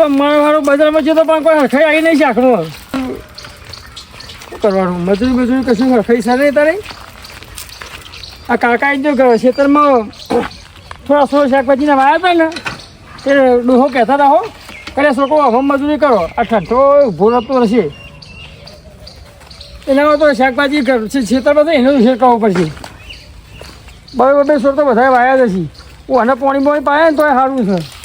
ઓલો મારો વાળો બજારમાં જતો પણ કોઈ હરખાઈ આવી નહીં શાકનો કરવાનું? મજૂરી મજૂરી કશું હરખાઈ સારી તારે? આ કાકા જો ખેતરમાં થોડા સો શાકભાજીના વાયા હતા ને, એ ડોહો કહેતા હતા હો કરે છોકરો હોમ મજૂરી કરો. આ ઠંડો ઊભો રહેતો નથી એના તો શાકભાજી ખેતરમાં તો એનો વિશે પડશે. બરાબર, બે છોડ તો બધા વાયા જ છે હું આને પાણી પાણી પાયા ને તો સારું છે જો આ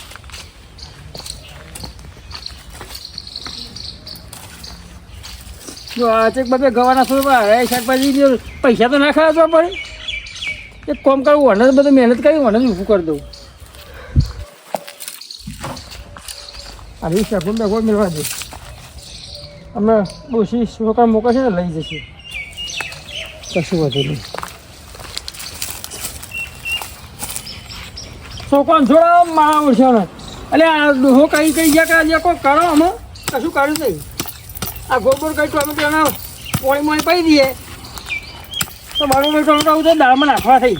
ચેક બધે ગવાના છોડ હવે શાકભાજી પૈસા તો ના ખાવા પડે. એક કોમ કરવું અને બધું મહેનત કરી અને જ ઊભું કરી દઉં. વીસ સેકન્ડ બેગો મેળવા દે. અમે ઓછી છોકરા મોકલશે ને લઈ જશે. કશું વધુ નહીં. છોકરા જોડા મારા ઓછાનો એટલે આ ડોહો કઈ કઈ ગયા કે આજે કોઈ કરો અમે કશું કર્યું નહીં. આ ગોબર કઈ અમે તેના પોણી મોણી પાઈ દઈએ. તો મારું બેટો આવું તો દાળમાં નાખવા થઈ.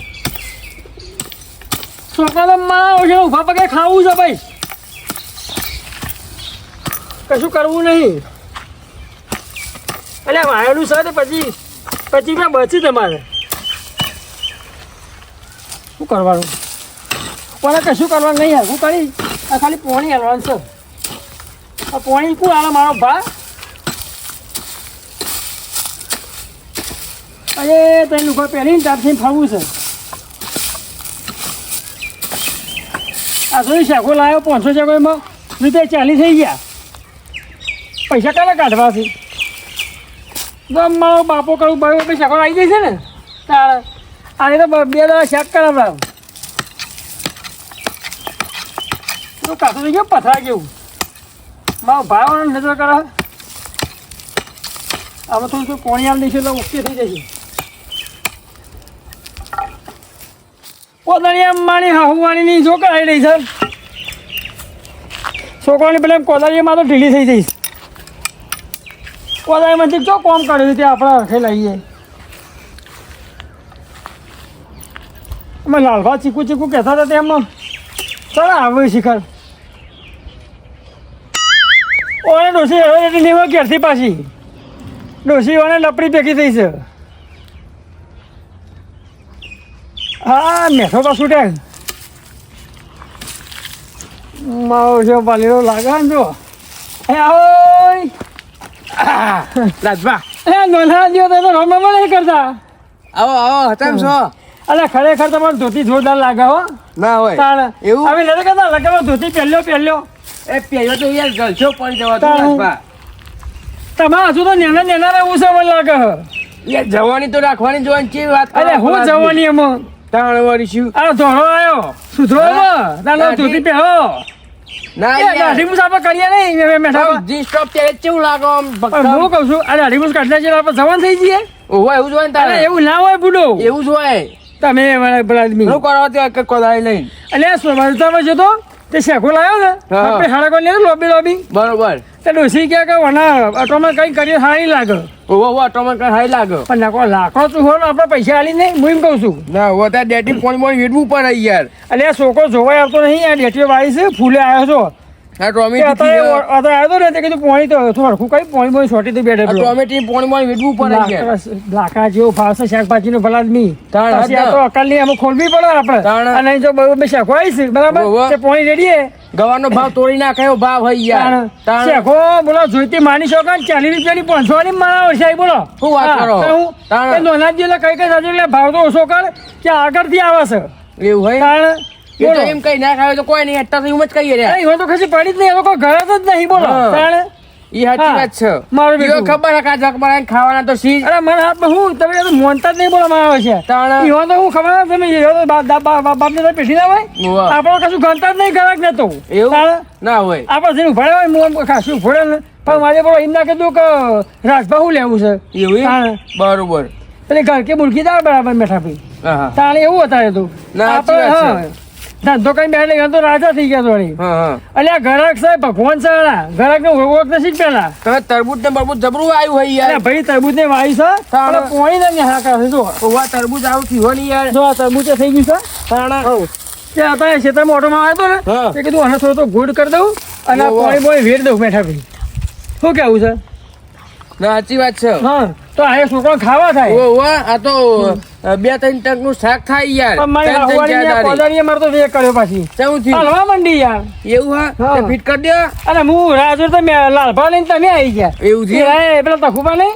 છોકરા માં આવશે ઊભા પગે ખાવું છે ભાઈ. કશું કરવું નહીં. એટલે વાયેલું છે પછી પછી મેં બચી તમારે શું કરવાનું? પણ કશું કરવાનું નહીં યાર હું કરી. આ ખાલી પોણી હલવાનું છે. આ પોણી કું હાલે, મારો ભા? અરે તને લોકો પહેરીને તારથી ફરવું છે. આ જોઈ શાકો લાવ્યો પાંચસો શાકો એમાં રૂપિયા ચાલીસ થઈ ગયા. પૈસા કાલે કાઢવાથી. છે તો મારો બાપો કરું ભાઈ બે શાખો આવી જશે ને? તારે. આને તો બ- દાડા શાક કરાવડાવ. તો કાઢો થઈ ગયો પથરા જેવું? મારો ભાઈ નજર કરે. આમાં થોડું થોડું પોણી આમ દઈશું એટલે ઓકે થઈ જશે. કોદાળી આમ માણી હાહુવાણીની જો કરાવી રહી છે. છોકરાની પેલા કોદાળીમાં તો ઢીલી થઈ જઈશ. કોદાળીમાંથી જો કોમ કર્યું તે આપણે અર્થે લઈએ અમે લાલભા ચીકુ ચીકુ કહેતા હતા તેમનો ચાલ આવે શિખર. ઓને ડોસી હવે ઘેરથી પાછી. ડોસી ઓને લપડી ભેગી થઈ છે. હા મેઠો તો છૂટે. મારો છે પાલીનો લાગે ને જો. હે ઓય! રાજભા. એ નોંધા દિયો તો રમવા નહીં કરતા. આવો આવો કેમ છો. અલે ખરેખર તમારું ધોતી જોરદાર લાગે હો. ના હોય. તાણ. એવું? હવે નથી કરતા? લગાવો ધોતી? પહેલ્યો પહેલ્યો એ પહેલો તો યાર જલસો પડી જવા. રાજભા. તમારા હજુ તો નેના નેના રહેવું છે મને લાગે. યાર જવાની તો રાખવાની જોવાની વાત અરે હું જવાની એમાં? તાણ વળી આ ધોળો આવ્યો સુધરો હા? તારો ધોતી પહેરો. ના એ દાઢી આપણે કરીએ નહીં મેઠા જી સ્ટોપ ત્યારે કેવું લાગે આમ હું કહું છું આ દાઢી છે આપણે જવાન થઈ જઈએ. ઓહો એવું જ હોય તારે? એવું ના હોય બુડો. એવું જ હોય. તમે મને પેલા શું કરવા તે કોદાળી લઈને? એટલે સ્વભાવતામાં જતો તે શેખો લાવ્યો ને. હા. આપણે સાડા કોઈ લેતો લોબી લોબી બરોબર. તે ડોસી કે કે વના ઓટોમાં કંઈ કરીએ સારી લાગે. ઓહો ઓટોમાં કઈ સારી લાગે? પણ નાખો લાખો તું હોય આપણે પૈસા આલી નહીં હું એમ કહું છું. ના ઓહો ત્યાં ડેટી પોણી પોણી વીટવું પડે યાર. આ છોકરો જોવાય આવતો નહીં આ ડેટી વાળી છે ફૂલે આવ્યો છો. આ ટોમેટી અત્યારે અત્યારે આવ્યો તો ને તે કીધું પોણી તો થોડું કઈ પોણી પોણી છોટી તો બેઠે ટોમેટી પોણી પોણી વીટવું પડે જેવો છે શાકભાજીનો ભલા આદમી તાણ આ હતા. તો અકાલની અમે ખોલવી પડે આપણે. અને જો બે શેખો આવીશ બરાબર. તે પોણી રેડીએ ગવાનો ભાવ તોડી નાખે ભાવ હોય યાર. શેખો બોલો જોઈતી માની શકો ને ચાલીસ રૂપિયાની પાંચસો ની મારા વર્ષાઈ બોલો. શું વાત કરો? હું નોના એટલે કઈ કઈ સાચું એટલે ભાવ તો ઓછો કર કે આગળથી આવે છે. એવું હોય? એ તો એમ કઈ ના ખાવે તો કોઈ નહીં અત્યારે તો એમ જ કહીએ રે. એ તો ખસી પડી જ નહીં એ લોકો ઘર જ નહીં બોલો. એ સાચી વાત છે. મારું ઈઓ ખબર છે જક મારા ખાવાના તો સી અરે મને હાથ હું? તમે તો મોનતા જ નહીં બોલો મારા છે તાણ. ઈવન તો હું ખબર તમે ઈવન તો બાપ- બાપ- બાપ- બાપને તો પેઢી ના હોય. આપણો કશું ગણતા જ નહીં ગરાક નતો એવું? તાણ. ના હોય. આપણે જેનું ભણે હોય મોન ખાસું ઊભો ને પણ મારે બોલો એમ ના કીધું કે રાજભા હું લેવું છે. એવું? બરોબર. એટલે ઘર કે મુલકી દાળ બરાબર બેઠા ભાઈ તાણે એવું હતા એ તો. ના, આપણે. હા. ધંધો કઈ બેઠે નહીં, એ તો રાજા થઈ ગયા હા એટલે આ ઘરાક સાહેબ ભગવાન સારા ઘરાક ને ઓળખ નથી પેલા? તમે તરબૂજ ને બરબૂજ જબરું આવ્યું હોય યાર. ભાઈ તરબૂજ ને વાવી છે તાણે. પોણી ને ન્યા કરે જો. ઓવા તરબૂચ આવું થયું ને યાર. જો આ તરબૂચે થઈ ગયું છે. તાણા. તે અત્યારે ખેતરમાં ઓટોમાં આવ્યો હતો ને એ તે કીધું આને થોડો તો ગુડ કરી દઉં અને. પોણી બોય વેર દઉં બેઠા ભાઈ શું કેવું છે? ના સાચી વાત છે. હા તો આ છોકરો ખાવા થાય. ઓ ઓ આ તો બે ત્રણ ટંકનું શાક થાય યાર. મારી તો વેર કર્યો પાછી. કેવું થયું હલવા મંડી યાર. એવું હા? ફિટ કરી દે. અને હું રાજુ તો લાલભા લઈને તમે આવી ગયા. એવું છે? એ પેલા તખુબા નહીં?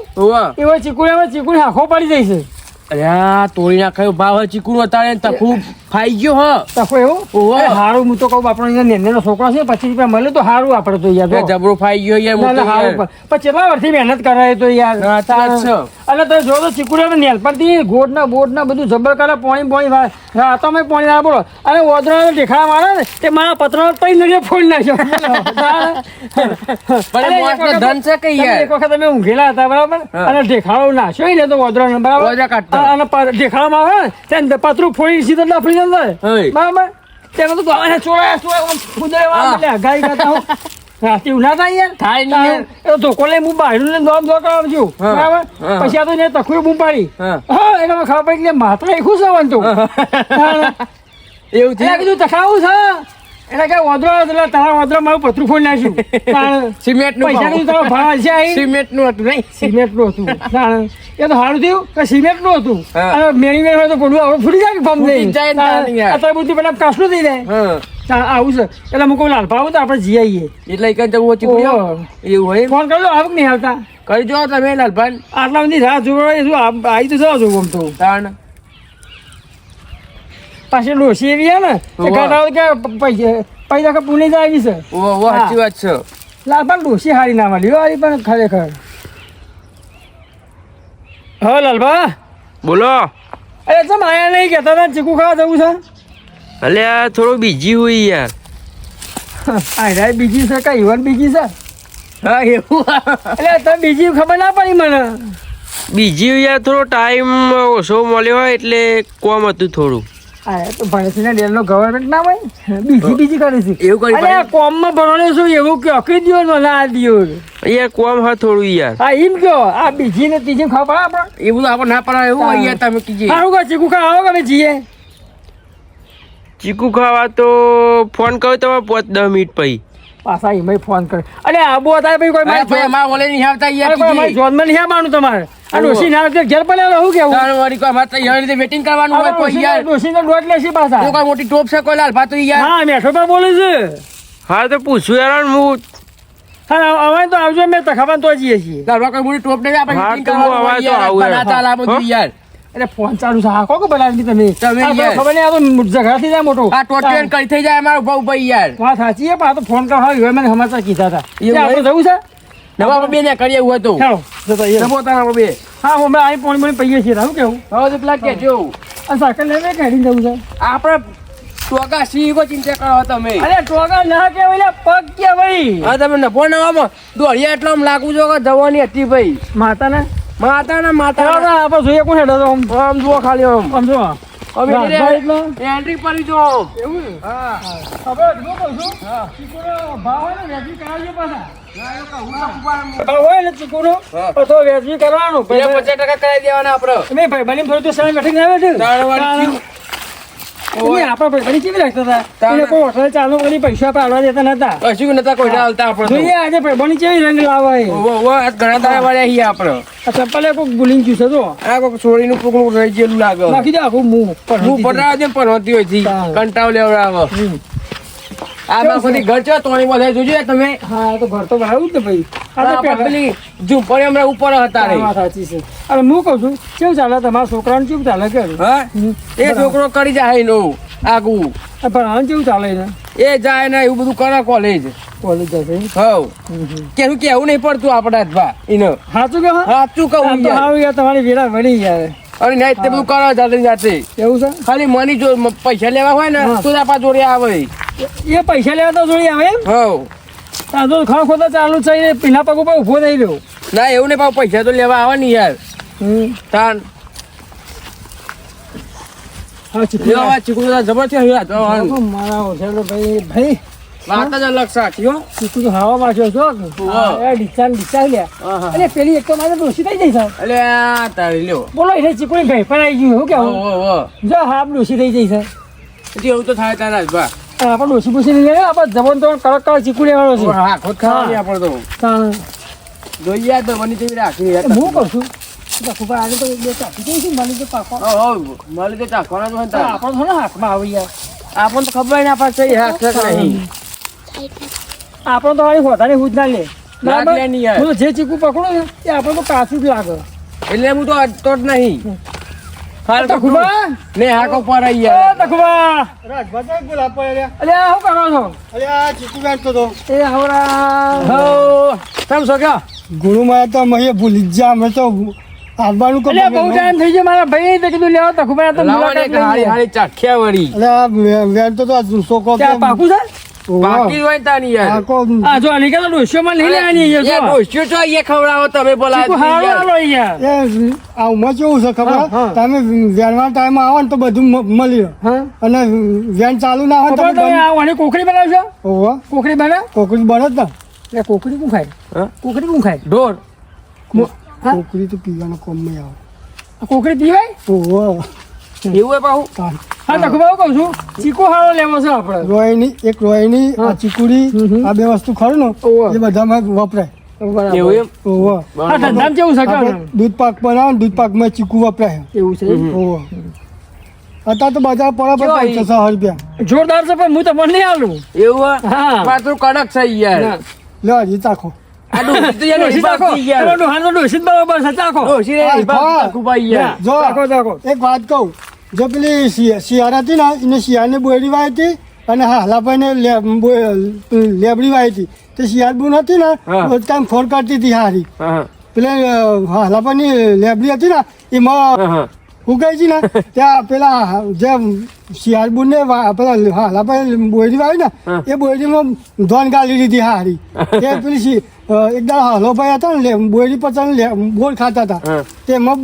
એવો ચીકુડીમાં ચીકુડી આંખો પડી જઈ અરે આ તોડી નાખાયો. ભાવ ચીકુ ને તખું ફાઈ ગયો હ. તખો એવું? ઓહો. હારું હું તો કહું આપણો નેનેનો છોકરો છે પચીસ રૂપિયા મળે તો હારું આપણે તો યાર જબરો ફાઈ ગયો યાર હારું પણ કેટલા વર્ષથી મહેનત કરાય તો યાર. છે. તમે જો તો ને નેલ પરથી ગોટ ના બોડ ના બધું જબર કરે પોણી પોણી વાળે રાતોમાં પોણી ના બોલો. અને ઓદરાનો દેખાડા મારે ને તે મારા પત્ર તઈ નડિયા ફોડી નાખ્યો. ધન છે કે યાર? એક વખત અમે ઊંઘેલા હતા બરાબર. અને દેખાડો નાખ્યો ને તો ઓદરાનો બરાબર. અને ઢેખાડામાં આવે ને પતરું ફોડી સીધો લફડી હોય. બરાબર? તેમાં તો એને ચોળાય ચોળાય આમ એટલે ગાય ગાતા હું. રાતે ઉના થાય યાર. થાય નહીં એ ધોકો લઈ હું બહારનું લઈને દોમ દો કરાવજો બરાબર? પછી આ તો ને તખું બૂમ પાડી. હા. હા એનામાં ખબર પડી કે માત્ર એ ખુશ આવવાનું તું. એવું છે? કીધું તખાવું છે. એને કે ઓદરો એટલે તારા ઓદરો મારું પતરું ફોડી નાખ્યું. સિમેન્ટ પૈસા તારો ભાવ. છે સિમેન્ટનું હતું નહીં. સિમેન્ટનું હતું એ તો સારું થયું કે સિમેન્ટનું હતું. અને મેળી હોય તો પડવું હવે ફૂટી જાય પંપ નહીં. અત્યારે બધું પેલા કાસનું થઈ જાય. આવું છે. એટલે હું કહું લાલ ભાવ તો આપણે જઈ આવીએ. એટલે એક જવું ચીકુ એવું હોય ફોન કરજો આવક નહીં આવતા. કરી જો તમે લાલભાઈ. આટલા બધી રાહ જોવા એ આવી તો જવા જોવું તો. તાણ. પાછી ડોસી એવી છે ને તે ઓહો. કે પૈસા પુણે જ આવી છે. ઓ ઓ સાચી વાત છે. લાલ પણ ડોસી હારી ના મળી હારી પણ ખરેખર. હા લાલભા? બોલો. અરે તમે આયા નહીં કહેતા હતા ચીકુ ખાવા જવું છે? આ થોડો બીજી હોય યાર. આ રાય બીજી છે કઈ ઈવન બીજી છે? હા એવું. એટલે તમે બીજી ખબર ના પડી મને. બીજી યાર થોડો ટાઈમ ઓછો મળ્યો હોય એટલે કોમ હતું થોડું. ભણસીના ડેલનો ગવર્મેન્ટ ના હોય? બીજી બીજી કરે છે. એવું કરી અરે કોમમાં ભણવાનું શું એવું કે અકરી દિયો ને ના દિયો યાર કોમ હા થોડું યાર. હા એમ કયો આ બીજી ને ત્રીજી ખબર પડે આપણે એ ના પડાય એવું અહીંયા તમે કીજી. સારું કહો ચીકુ ખાવા આવો કે અમે ચીકુ ખાવા તો ફોન કર્યો તમે પાંચ દસ મિનિટ પછી. પાછા એમાં ફોન કરે અરે આબુ હતા ભાઈ કોઈ મારી નહીં આવતા યાર જોનમાં નહીં આવવાનું તમારે. આ ડોસી ના આવતી ઘેર પણ હું કેવું? તૈયાર રીતે વેટિંગ કરવાનું હોય કોઈ યાર. ડોસી ડોટ પાછા. જો કોઈ મોટી ટોપ છે કોઈ લાલભા તો યાર. હા મેઠો બોલું છે. હા તો પૂછ્યું યાર હું. હા હવે તો આવજો મેં ખબર તો જઈએ છીએ. કોઈ મોટી ટોપ નહીં આપણે તો કરવાનું હોય તો યાર. આવું ના ચાલે આ યાર. અરે ફોન ચાલુ છે. કોકો બોલાવી તમે? તો યાર. ખબર નહીં આ તો ઝઘડા થઈ જાય મોટો. આ ટોટિયન કઈ થઈ જાય અમારો ભાઈ યાર. વાત સાચી છે પણ આ તો ફોન કરવા હોય મને સમાચાર કીધા હતા. કે આપણે જવું છે? નવા બે ને કરીએ એવું હતું. નવો તારા બે. હા અમે અહીં પોણી પોણી પૈયે છીએ શું કેવું? હવે તો પેલા કહેજો આ સાયકલ લઈને કાઢી જવું છે. આપણે ટોગા સિંહ કો ચિંતા કરો તમે. અરે ટોગા ના કહેવાય લે, પગ ભાઈ હા તમે નફો નવામાં દોડિયા એટલા આમ લાગુ છો કે જવાની હતી ભાઈ. માતાને? માતા. ના માતા આપણે જોઈએ કોણ હેડો આમ. જુઓ ખાલી આમ. આમ જો અમે ના, એટલે ના, એટલે. એન્ટ્રી પડી જો. એવું? હા. હવે શું? કહું છું ભાવ ને વેચી કરાવજો પાછા. હોય ને ચીકુનો? તો વેચી કરવાનું. પચાસ ટકા કરાવી દેવાના આપણે. મેં ભાઈ બની થોડું તો સમય બેઠી ના બેઠું દાળ વાળી થયું. આપણે ભાઈ બની કેવી રાખતા હતા? તાણ. એને હોટલ ચાલુ કરી પૈસા પાડવા દેતા નતા. કશું નતા કોઈ હાલતા આપણે જોઈએ આજે ભાઈ બની કેવી રંગ લાવે ઓહો, ઓહો, આજ ઘણા છીએ આપણે. ચપ્પલે કોઈક ભૂલીને ગયું છે તો આ કોઈક છોડીનું પુકડું રહી ગયેલું લાગે. નાખી દે આખું મું હું પડાવ દે પણ હોય. કંટાળ લેવડાવે. આ બાપુની ઘર છે તોણી બધા જોજો તમે. હા તો ઘર તો બનાવ્યું ને ભાઈ. આ તો પેલી ઝૂંપડી હમણાં ઉપર હતા રે સાચી છે. અરે હું કહું છું કેવું ચાલે તમારા છોકરાને કેવું ચાલે કે હા? એ છોકરો કરી જાય નો આગું. ભણવાનું કેવું ચાલે ને એ જાય ને એવું બધું કરે કોલેજ કોલેજ જશે હવ કેવું કેવું નહીં પડતું આપણા એનો. સાચું કે સાચું કહું યાર તમારી વેળા વળી યાર. અને નહીં તે બધું કરો જાતે જાતે. એવું છે? ખાલી મની જો પૈસા લેવા હોય ને. તો જ આપણા જોડે આવે. એ પૈસા લેવા તો જોડી આવે એમ? હવ. આ તો ખા ખોતા ચાલુ છે ને પીના પગ ઉપર ઊભો થઈ રહ્યો. ના એવું નહીં પાછું પૈસા તો લેવા આવે ને યાર. તાન. જ. પેલી બોલો એટલે ચીકુ ભાઈ પણ આવી ગયું કેવું? જો હા ડોસી થઈ જઈશ એવું તો થાય તારા બા. આ આપણે ડોસી પૂછી લઈ લઈએ આપણે જમણ તો કડક કડક ચીકુ લેવાનો છે. હા ખોટ ખાવાની આપણે તો. તાણ. જોઈએ તો બની તેવી રાખી હું કહું છું? મને ને આપણને તો ખબર નહીં આપણે હાથ નહીં? આપણને તો વાળી ના લે. બરાબર? લે નહીં જે ચીકુ પકડું ને એ આપણને તો કાચું જ લાગે. એટલે હું તો અડતો જ નહીં. હાલ ને હાકો પર રાજભાઈ કરો છો? ચીકુ તો એ હવરા હો ગુરુ માં તો મહી ભૂલી જા અમે તો આવવાનું અલે બહુ ટાઈમ થઈ ગયો મારા ભાઈ તે કીધું લેવા તખુબા તો મુલાકાત હારી હારી ચાખ્યા વળી અરે આ તો તો પાકું બાકી હોય તાની યાર. આ જો આની કાતો ડોશીઓમાં લઈ લેવાની એ જો. ડોસ્યું તો અહીંયા ખવડાવો તમે બોલા ચીકુ હારો હારો એ આ ઉંમર કેવું છે ખબર? હા, હા. તમે વેણવા ટાઈમ આવો ને તો બધું મળી અને વેણ ચાલુ ના હોય તો તમે આ વાની કોકડી બનાવશો ઓહો. કોકડી બનાવ કોકરી બળદ ને. એટલે કોકડી કોણ ખાય? હા? કોકડી કોણ ખાય? ઢોર. કોકરી તો પીવાનો કોમ નહીં આવે. આ કોકડી પીવાય? ઓહો. એવું હે પાહુ? તાર. હા તખુબા કહું છું ચીકુ હારો લેવો છે આપણે. રોયની એક રોયની આ ચીકુડી આ બે વસ્તુ ખરું ને એ બધામાં વપરાય. બરાબર. એવું એમ? ઓહો. હા ધંધામાં કેવું છે આપણે કહો દૂધ પાક બનાવો ને દૂધ પાકમાં ચીકુ વપરાય. એવું છે અત્યારે તો બજાર પડે પણ પંચોસો રૂપિયા. જોરદાર છે પણ હું તમને નહીં આલું. એવું હા. પાછું કડક છે યાર. લો હજી ચાખો. એક વાત કહું. જો પેલી શિયા- હતી ને એને શિયાળની બોયડી વાય હતી અને હાલાભાઈને લેબડી વાય હતી તે શિયાળ બુન હતી ને. રોજ કામ ફોન કરતી હતી હારી પેલે હાલાભાઈની લેબડી હતી ને એમાં ઉગાઈ છે ને ત્યાં પેલા જે શિયાળ બુન ને પેલા હાલાભાઈ બોયડી વાય ને. એ બોયડીમાં ધોન ગાલી દીધી હારી એ પેલી એકદમ હાલોભાઈ હતા ને બોયડી પચાસ બોર ખાતા હતા તેમાં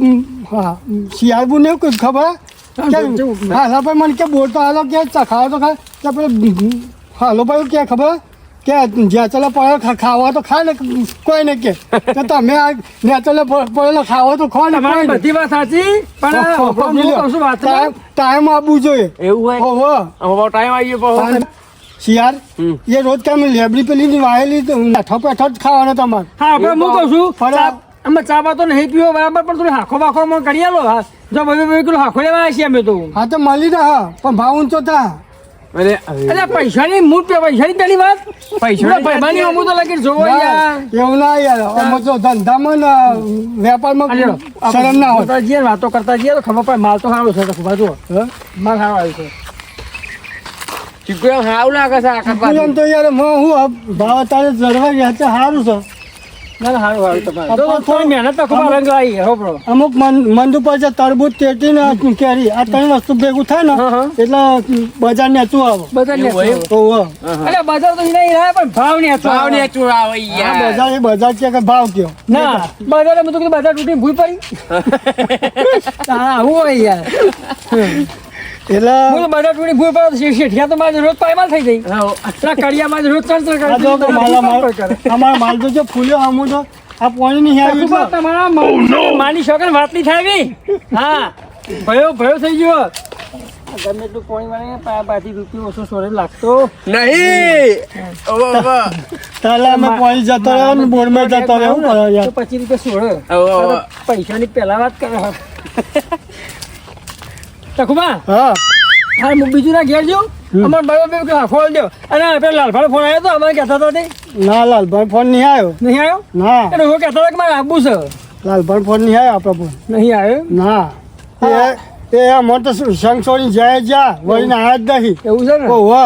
શિયાળ બુન ને ખબર હા, ભાઈ મને કે બોર તો હાલો કે ચખાવો તો ખા કે પેલો હાલોભાઈ કે ખબર? કે જ્યાં પડેલો ખાવા તો ખા ને કોઈ ને કે તમે આ ચાલે પડેલો ખાવા તો ખો ને બધી વાત સાચી પણ ટાઈમ આપવું જોઈએ. એવું હોય? ટાઈમ આવી ગયો શિયાર એ રોજ કામ લેબડી પેલી વાયેલી લાઠો જ ખાવાનો તમારે. હા હું કહું છું અમે ચા તો નહીં પીવો બરાબર પણ થોડી હાખો બાખો માં કરી આલો હા. જો બધું બધું કિલો હાખો લેવા છીએ અમે તો. હા તો મળી રહે. પણ ભાવ ઊંચો થા. અરે પૈસા પૈસાની મૂળ પે- પૈસાની પેલી વાત? પૈસાની ભાઈબાની અમુ તો લગી જોવો યાર. એવું ના યાર. અમુ તો ધંધામાં ને વેપારમાં અલ્યો, શરમ ના હોય. જે જઈએ વાતો કરતા જઈએ તો ખબર પડે માલ તો સારો છે તો ખબર જુઓ. માલ સારો આવ્યો છે. ચીકુ એમ હાવ લાગે છે આખા તો યારમાં હું ભાવ અત્યારે જળવાઈ ગયા છે સારું છે. અમુક મન મંદ ઉપર છે તરબૂજ તેટી ને કેરી આ ત્રણ વસ્તુ ભેગું થાય ને. એટલે બજાર નેચું આવે. અરે બજાર તો નહીં રહ્યા પણ ભાવ આવે. બજાર એ બજાર છે કે ભાવ કયો? ના બજાર બધું બજાર તૂટી ભૂલ પડી. હા હું હોય યાર. એટલે હું તો ટુડી ભૂલ તો શેઠિયા તો મારે રોજ પાયમાલ થઈ ગઈ. પેલા કડિયા મારે રોજ ચણ આ જો કે માલા માલ કરે અમારા માલ તો જો ફૂલ્યો અમુક તો આ પાણી નહીં આવ્યું તમારા તમારા માની શોકન વાત નહીં થાય. હા ભયો ભયો થઈ ગયો. આ ગમે એટલું પાણી વાળે પા બાથી રૂપિયો ઓછો સોરે લાગતો. નહીં! તાલે અમે પાણી જતો રહ્યો ને બોરમાં જતો રહ્યો તો પચીસ રૂપિયા સોળે. પૈસાની પહેલા વાત કરો. તખુબા હા. હા હું બીજું ના ઘેર જો. અમાર બરાબર ફોન દો. અને પેલા લાલભાઈ ફોન આવ્યો તો અમારે કહેતા હતા ના લાલભાઈ ફોન નહીં આવ્યો નહીં આવ્યો ના. એટલે હું કહેતા હતા કે મારે આપવું છે. લાલભાઈ ફોન નહીં આવ્યો આપણો ફોન નહીં આવ્યો ના. એ તો સંગ છોડી જાય જા વળીને આયા જ નથી એવું છે ને? ઓહો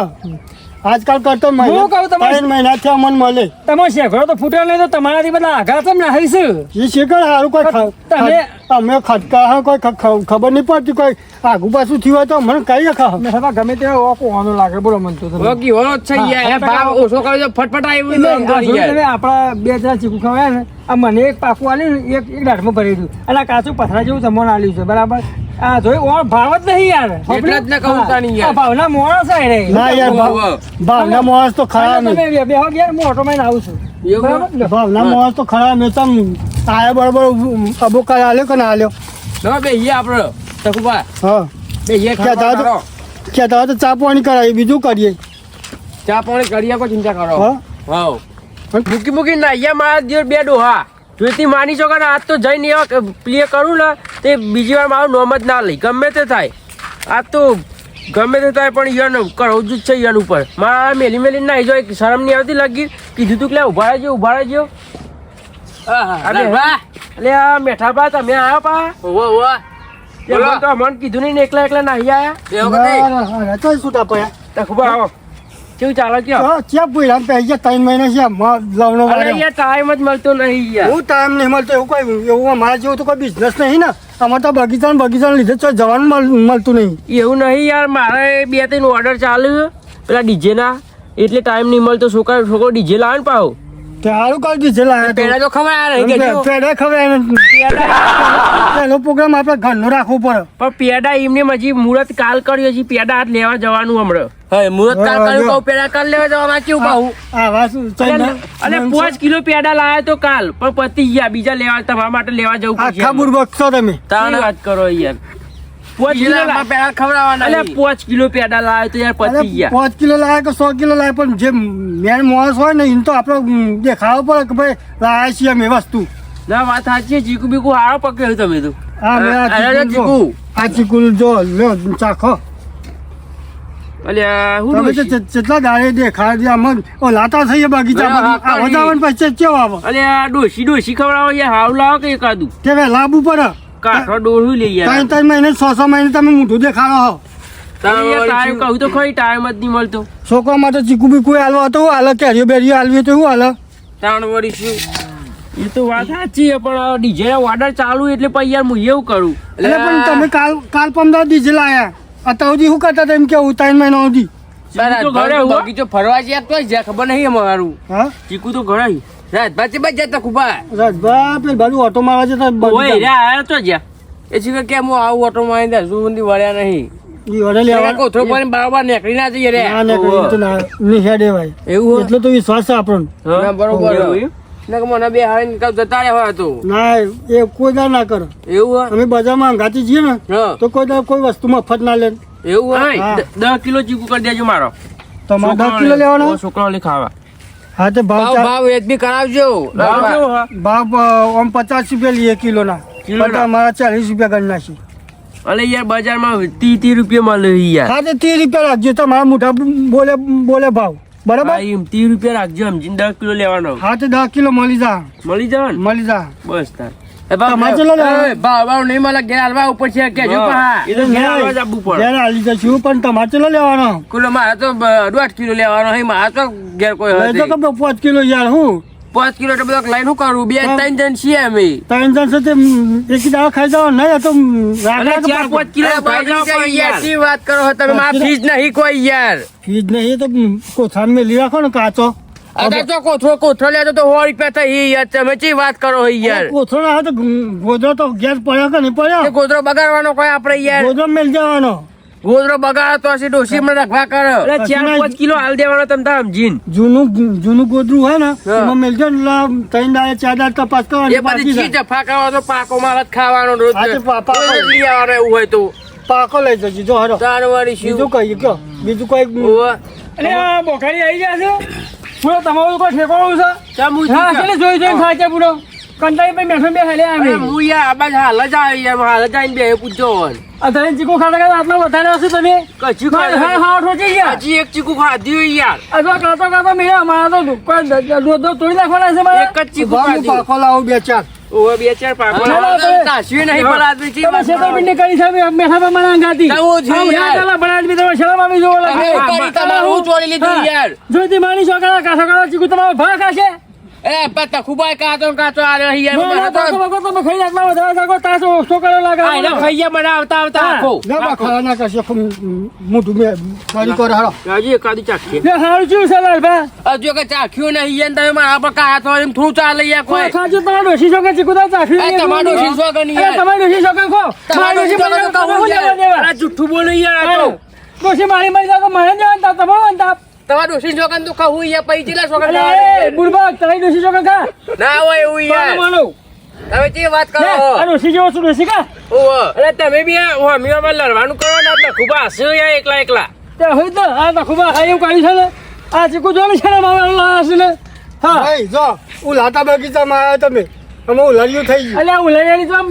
આજકાલ કરતો મહિના. હું કહું તમારે- ત્રણ મહિનાથી અમને મળે. તમે શેખરો તો ફૂટે નહીં તો તમારાથી બધા આઘાત તમને હઈશ એ શેખડ સારું કોઈ ખ- તમે- અમે ખટકા હા કોઈ ખબર નહીં પડતી કોઈ આગુ પાછું થયું હોય તો મને કઈ ખાવ. મેં હવે ગમે તે ઓવાનો લાગે બોલો મન તો હવે છે યાર ભાવ ઓછો કર્યો ફટફટ આવ્યું આપણા બે ચાર ચીકુ ખવાય ને આ મને એક પાકું આલ્યું ને એક એક દાઢમાં ભરી દીધું. અને આ કાચું પથરા જેવું તમને આલ્યું છે બરાબર? આ જોઈ ઓણ ભાવ જ નહીં યાર. એટલે જ ને કહું તાની યાર. ભાવના મોણસ આય રે. ના યાર ભાવ- ભાવના મોણસ તો ખરા નહીં. તમે બે હો યાર હું ઓટો માં આવું છું. બરાબર ભાવના મોણસ તો ખરા મેં તમ આયા બરાબર અબો કાલ આલ્યો કે ના આલ્યો? ના બે ઈ આપણે તકુબા હા. બે ઈ જાઓ તો- હોય તો ચા પાણી કરાય બીજું કરીએ. ચા પાણી કરીએ કોઈ ચિંતા કરો. હા? હાવ મૂકી મૂકી અહીંયા મારા દિવસ બે ડોહા. જોઈતી માની છો ને આજ તો જઈને એવા પ્લે કરું ને તે બીજી વાર મારું નોમ જ ના લઈ ગમે તે થાય. આ તો ગમે તે થાય પણ યન કરવું જ છે યન ઉપર. મારા મેલી મેલી ના જો શરમ નહીં આવતી લાગી. કીધું તું કે ઊભા રહેજો ઊભા રહેજો. અરે આ મેઠા પા તમે આવ્યા પા? ઓવો ઓવો તે મને કીધું નહીં ને એકલા એકલા નાહી આયા. ના, ના, ના, છૂટા પડ્યા તો ખબર આવો કેવું ચાલે કે ક્યાં પૂરા પૈ ગયા ત્રણ મહિના છે લાવણો અરે યાર ટાઈમ જ મળતો નહીં યાર. હું ટાઈમ નહીં મળતો એવું કોઈ એવું અમારા જેવું તો કોઈ બિઝનેસ નહીં ને. અમારે તો બગીચા બગીચા લીધે તો જવાનું મળતું નહીં. એવું નહીં યાર મારે બે ત્રણ ઓર્ડર ચાલુ છે. પેલા ડીજે ના એટલે ટાઈમ નહીં મળતો. છોકરા છોકરો ડીજે લાવે ને તારું તે સારું લાવે. પેલા તો ખબર આ રહી ગઈ પેડા ખબર પેલો પ્રોગ્રામ આપણે ઘરનો રાખવો પડે. પણ પેડા એમને હજી મુહૂર્ત કાલ કર્યો છે પેડા હાથ લેવા જવાનું હમણાં. હવે મુહૂર્ત કાલ હા, કહું પેલા કાલ લેવા જવા કેવું કહું આવા શું અને અને પાંચ કિલો પેડા લાયા તો કાલ પણ પતી ગયા બીજા લેવા તમારા માટે લેવા જવું પડશે. આખા બુરબક તમે. કેવી વાત કરો યાર? પાંચ કિલો ખવડાવવાના પાંચ પેડા લાયા તો યાર પતી ગયા. પાંચ કિલો લાયા કે સો કિલો લાયા પણ જે મેન માણસ હોય ને એને તો આપણે દેખાવો પડે કે ભાઈ લાયા છીએ અમે વસ્તુ. ના વાત સાચી. ચીકુ બીકુ હારો પકડ્યો તમે તો. આ મેં આ ચીકુ. જો. ચીકુ. આ ચીકુ જો લ્યો ચાખો અલ્યા હું તમે તો ડોશી? ચે- કેટલા દાડે દેખાય છે આમાં ઓ લાતા થઈ બગીચામાં. આ. વધાવન પછી કેવો આવે? અલે આ ડોસી ડોસી ખવડાવો યાર હાવ લાવો કે એકાદું. કે ભાઈ લાવવું પડે કાઠો લઈ યાર ત્રણ ત્રણ મહિને છ છ મહિને તમે મોઢું દેખાડો હો. ટાઈમ કહું તો ખરી ટાઈમ જ નહીં મળતો. છોકરા માટે ચીકુ બીકુ હાલવા હતો હું હાલે કેરીઓ બેરીઓ હાલવી તો હું હાલે. ત્રણ વર્ષ એ તો વાત સાચી છે પણ ડીજે ઓર્ડર ચાલુ એટલે પછી યાર હું એવું કરું. એટલે પણ તમે કાલ કાલ પંદર ડીજે લાયા. સુધી શું કરતા હતા? એમ કેવું ત્રણ મહિના સુધી? હો. બગીચો ફરવા જ્યાં તો જ્યાં ખબર નહીં અમારું. હા? ચીકુ તો ઘણા હી. રાજભાઈ બસ જતા ખુબા. રાજભા પેલ બાજુ ઓટો મારવા જતા ઓય રે આયા તો જ્યાં. એ છે કે કેમ હું આવું ઓટો માં હજુ સુધી વળ્યા નહીં? એવું? તો વિશ્વાસ છે આપણને. બરોબર. મને બે હારે નિકાલ જતા રહ્યા હોય તો. ના એ કોઈ દાડ ના કરો. એવું અમે બજારમાં અંગાતી જઈએ ને હા. તો કોઈ કોઈ વસ્તુ મફત ના લે. એવું. દ- દસ કિલો ચીકુ કરી દેજો મારો. તમારે દસ કિલો લેવાનો? છોકરાઓ લે ખાવા. હા તો ભાવ ભાવ ચા- બી કરાવજો. ભાવ આમ પચાસ રૂપિયા લઈએ કિલોના. કિલોના? મારા ચાલીસ રૂપિયા કરી નાખી. અલે યાર બજારમાં ત્રીસ ત્રીસ રૂપિયા મળે યાર. હા તો ત્રીસ રૂપિયા રાખજો. તમારા મોટા બોલે બોલે ભાવ. બરાબર? ત્રીસ રૂપિયા રાખજો સમજીને દસ કિલો લેવાનો. હા તો દસ કિલો મળી જા. મળી જા મળી જા. બસ તાર. તો તો તો તો પાંચ કિલો યાર હું? પાંચ કિલો એટલે લાઈન લઈને શું કરું બે ત્રણ જણ છીએ અમે. ત્રણ જણ સુધી એક દાવા ખાઈ જાવ નહીં તો ચાર પાંચ કિલો ખાઈ. વાત કરો છો તમે મારા ફીસ નહીં કોઈ યાર. ફીજ નહીં તો કોથાન મેલી રાખો ને કાચો. અરે તો કોથળો કોથળો લેજો તો સો રૂપિયા થઈ યાર. તમે ચી વાત કરો યાર? કોથળો ના તો ગોદરો તો ગેસ પડ્યો કે નહીં એ પડ્યો ગોદરો બગાડવાનો કોઈ આપણે યાર. ગોદરો મેલ જવાનો ગોદરો બગાડો તો હશે ડોસી મને રખવા કરો. અલે ચાર પાંચ કિલો હાલ દેવાનો તમ તાર સમજીને જૂનું જૂનું ગોદરું હોય ને. એમાં મેલજો ને એટલે ત્રણ દાડે ચાર દાડે તપાસ એ કરવાની બધી ચીજ. જફા તો પાકો માલ જ ખાવાનો રોજ. પાકો. લઈ આવવાનો એવું હોય તો. પાકો લઈ જજો જો હરો. જાનવરી શું? બીજું કહીએ કયો? બીજું કઈ. અરે આ બોખારી આવી જશે છે. પૂરો તમારું કોઈ ઠેકાણું છે? હા એટલે જોઈ ખાચે છે પૂરો. કંટાળી પછી મેઠો બે હેલે આવી હું યાર બાજુ હાલ જ આવી યાર હાલ જ આવીને બે પૂછજો આ તને ચીકુ ખાતા ખાતા આટલા વધારે હશે તમે કચ્યું હા હા ઠોચી ગયા હજી એક ચીકુ ખાધી હોય યાર તો કાતો કાતો મેં અમારા તો દોધ દોધ તોડી નાખવાના છે મારે એક જ ચીકુ ખાધી પાકો લાવો બે ચાર ઓવે બે ચાર પાકો. તાસ્યું નહીં પણ આદમી ચી તમે કરો? છેતરપિંડી કરી છે મેં મેઠા પર મને અંગાતી આવું છે આવું યાર. પણ આદમી તમે શરમ આવી. તમે હા, કરી તમારું ચોરી લીધું. યાર. જોઈતી માની છો કાળા કાસો કાળા ચીકુ તમારો ભા ખાશે એ પણ ખુબાય કાચો ને કાચો આ. ના, ના, મને તો- વધારે તાસો ઓછો કર્યો લાગે આ મને આવતા આવતા. આખો. ના બા મોટું મેં મારી કરે ને? હજુ કે ચાખ્યું નહીં તમે મારા પર એમ થોડું ચાલે કોઈ ખાજો તમારા ડોશી છો કે ચીકુ તો ચાખ્યું એ નહીં તમારો એટલું છો કે નહીં? છો? તમારો મારી મને કહું યાર? આ જુઠ્ઠું બોલે યાર આ તો મારી મરી જાય તો મને જ તમારો ને તાપ. તમારા ડોશી છોકરાને તો ખાવું યાર પૈ ચેલા છોકરા એ, બુડબક, તારી ડોશી છો ખા? ના હોય એવું માનો, યાર માનો. તમે જે વાત કરો આ ડોશી જેવો છું, ડોશી કા? ઓહો. અરે તમે બી આ હોમીઓમાં લડવાનું કરો ને એટલે ખૂબ હસ્યો યાર એકલા એકલા તે હોય તો, આ તો ખૂબ હા એવું કાઢ્યું છે ને. આ ચીકુ જો ને છે ને મારા લાસ ને હા ભાઈ જો ઉલાટા બગીચામાં આવ્યા તમે અમે ઉલાડ્યું થઈ ગયું. અલ્યા હું લઈ તો આમ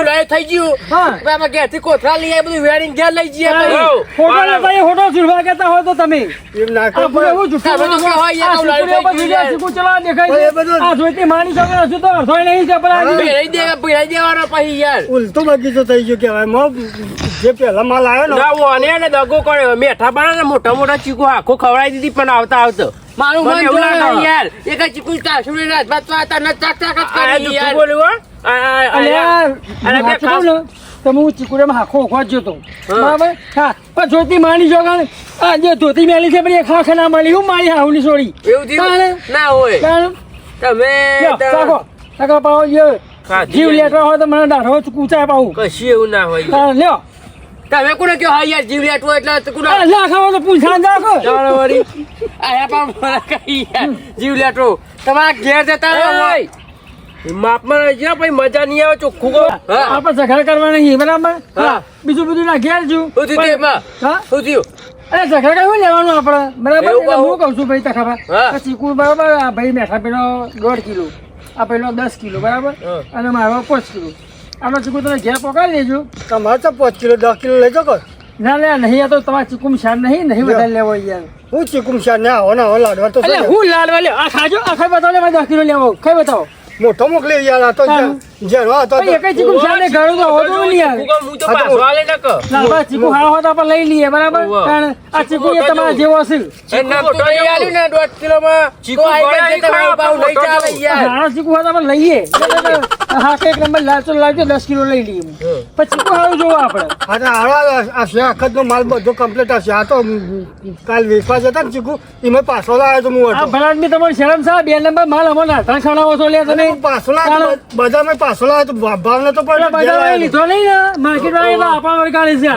લડાઈ થઈ ગયું. હા. આપણે ઘેરથી કોથળા લઈ બધું વેડિંગ ઘેર લઈ જઈએ ફોટો ભાઈ ફોટો ચૂરવા કહેતા હોય તો તમે. એમ ના આ કરો એવું જુઠ્ઠું બધું હોય, યાર, થઈ ચલા દેખાય છે. આ જોઈતી માની શકે હશે તો અડધોય નહીં છે પણ આ દેવાનો પછી યાર. ઉલટો બગીચો થઈ ગયો કહેવાય મો જે પહેલા માલ આવ્યો ને ના ઓને એને દગો કર્યો. મેઠા પાડે મોટા મોટા ચીકુ આખો ખવડાવી દીધી પણ આવતા આવતો. મારું મન એવું લાગે. યાર. એક જ ચીકુ ચાસુડી રાત બાદ તો આ ચાક ચાક જ કરી યાર. બોલ્યું હો? આ- આ- આ- અલ્યા, અને બે હાચું કહું હું ચીકુડામાં હાખો ઉખવા જ જતો. બરાબર? હા. પણ જોતી માની જો કાં આ ધોતી મેલી છે પણ એ ખાખે ના મળી હું મારી હાહુની છોડી એવું થયું? ના હોય. કારણ તમે પાવો, જીવ જાય. હોય તો મને દાઢો કૂચાય પાવું. કશું એવું ના હોય. લ્યો. તમે કોને કહો હા યાર જીવ લેટવો એટલે કોને લા ખાવો તો પૂછા કો ચાલો વરી આયા પા મને કઈ યાર જીવ લેટવો તમારા ઘેર જતા રહો માપમાં રહેજે પછી મજા નહીં આવે ચોખ્ખું કહો. હા. આપણે ઝઘડા કરવા નહીં બરાબર? હા. બીજું બધું ના ઘેર છું. શું થયું? હા? શું થયું? અરે ઝઘડા કઈ લેવાનું આપણે? બરાબર. હું કહું છું ભાઈ તખાબા ચીકુ બરાબર આ ભાઈ મેઠા પેલો દોઢ કિલો આ પેલો દસ કિલો બરાબર? અને મારો પાંચ કિલો. આનો ચીકુ તમે ઘેર પકડી લેજો તમારે તો પાંચ કિલો દસ કિલો લેજો કર ના ના નહીં આ તો તમારે ચીકુમ શાન નહીં નહીં વધારે લેવો યાર હું ચીકુમ શાન ને આવો ના લાડવા તો હું લાડવા લે આ ખાજો આ ખાઈ બતાવો લે મારે દસ કિલો લેવો. ખાઈ બતાવો. મોટો મોકલી યાર આ તો હા. જેનો એક ચીકુ શાન ને તો હોતું નહીં યાર. હું તો પાછો આલે ન કહો. ચીકુ હારો હોય તો લઈ લઈએ બરાબર? ઓહો. આ ચીકુ એ તમારા જેવો. હશે એ નામ તો નહીં આલ્યું ને દોઢ કિલોમાં. ચીકુ તો ગઈ તમારું ખાવા ભાવ ચાલે યાર. નાનો ચીકુ હોય તો લઈએ. હા કે એક નંબર લાચો લાવજો દસ કિલો લઈ લઈએ પછી ચીકુ હારું જોવો આપણે. હા તો હારો આ આખતનો માલ બધો કમ્પ્લીટ હશે આ તો કાલ વેચવા જતા ને ચીકુ એમાં પાછો લાવ્યો તો હું આ હતો ભલાદમી તમારી શરમ બે નંબર માલ અમને નાઠા ખાણાવો છો લે તમે પાછો લાવ્યો બજારમાં પાછો લાવ્યો તો ભાવ ભાવ નતો પેલા પડ્યો ઘેર બજારમાં આવ્યો. લીધો નહીં ને? માર્કેટ વાળા તો વળગાડે છે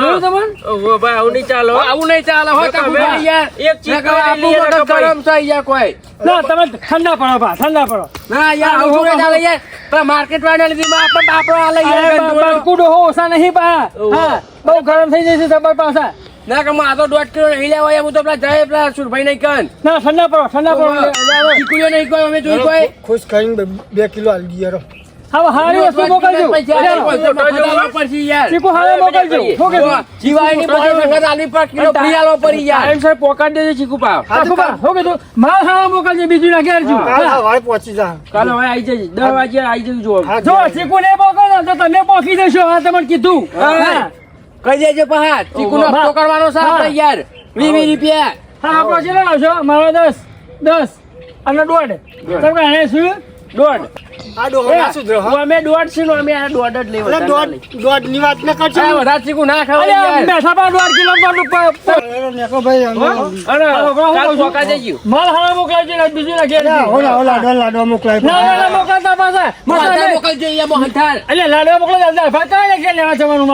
જોયું તમને? ઓહો, ભાઈ, આવું નહીં ચાલે આવું નહીં ચાલે હો તમે યાર એક છે યાર કોઈ. ના ઠંડા પડો બા ઠંડા પડો. ના યાર આવું નહીં ચાલે યાર. પેલા માર્કેટ વાળા લીધી માં આપણે બાપડો આલે યાર બા- હો ઓછા નહીં પા હા બહુ ગરમ થઈ જશે તમારી પાછા ના કે આ તો દોઢ કિલો નહીં લેવા હું તો પેલા જાય પેલા સુરભાઈ નહીં કન ના ઠંડા પડો ઠંડા પડો ચીકુડીઓ નહીં કોઈ અમે જોઈ કોઈ? ખુશ ખાઈને બે- કિલો આલી ગયા હવે હારી વસ્તુ મોકલજો. ચીકુ હારે મોકલજો. કીધું? જીવાયની પોતે વખત આલી પર કિલો ફ્રી આલો પડી યાર ટાઈમસર પોકાટ દેજે ચીકુ પાવ ચીકુ તો શું કીધું? શું માલ હા મોકલજો બીજું ના ઘેર છું હા. સવારે પહોંચી જા. કાલે હવે આવી જજે. દસ વાગે આવી જજો જો ચીકુ ને મોકલ તો તમે પોકી દેશો આ તમને કીધું. હા. કહી દેજો પહા ચીકુ નો હપ્તો કરવાનો છે આપણે. યાર. વી વી રૂપિયા. હા આપણો કેટલો લાવશો મારો દસ. દસ. અને દોઢ. તમે એને શું દોઢ. આ. અમે દોઢ છે અમે આ દોઢ જ લઈ અરે દોઢ દોઢની વાત ન કરશો અરે વધારે ચીકુ ના ખવાય અરે યાર. બેઠા પા દોઢ કિલો પર અરે નેકો ભાઈ અમે- કાલ માલ મોકલાવજો ને બીજું ના ઘેર અરે, મોકલાય મોકલતા પાછા. મોકલતા મોકલજો મોકલો દાદા લેવા જવાનું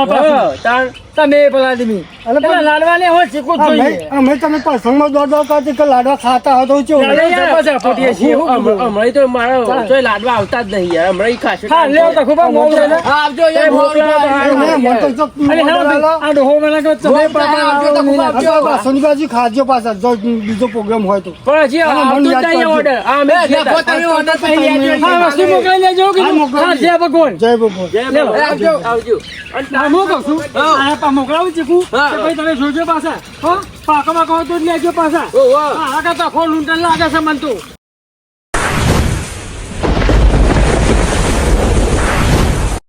તમે પેલા આદમી. અરે પણ- એટલે લાડવા ને હોય ચીકુ જોઈએ. અમે તમે પ્રસંગમાં દોડ દોડ કરતી કે લાડવા ખાતા તો યાર, પાછા ફોટીએ છીએ? હમણાં તો મારા તોય લાડવા આવતા જ નહીં યાર હમણાં ઈ હા લેવો તો ખૂબ મોકલો ને આવજો યાર તો તો. ભાઈ, આ ડોહો મને કહો તમે આવજો તો તો બાજુ ખાજો પાછા જો બીજો પ્રોગ્રામ હોય તો. પણ હજી આવતો જ નહીં ઓર્ડર આ અમે લખો તમે order પહેલી આવજો. હા વસ્તુ મોકલી લેજો હા, હા જય ભગવાન. જય ભગવાન. આવજો. આવજો. અને ના, કહું છું આ પા મોકલાવું ચીકુ હા. ભાઈ તમે જોજો પાછા. હો પાકો હોય તો જ લેજો પાછા. હા આગળ તો ખોલ ઊંટણ લાગે છે મન તો.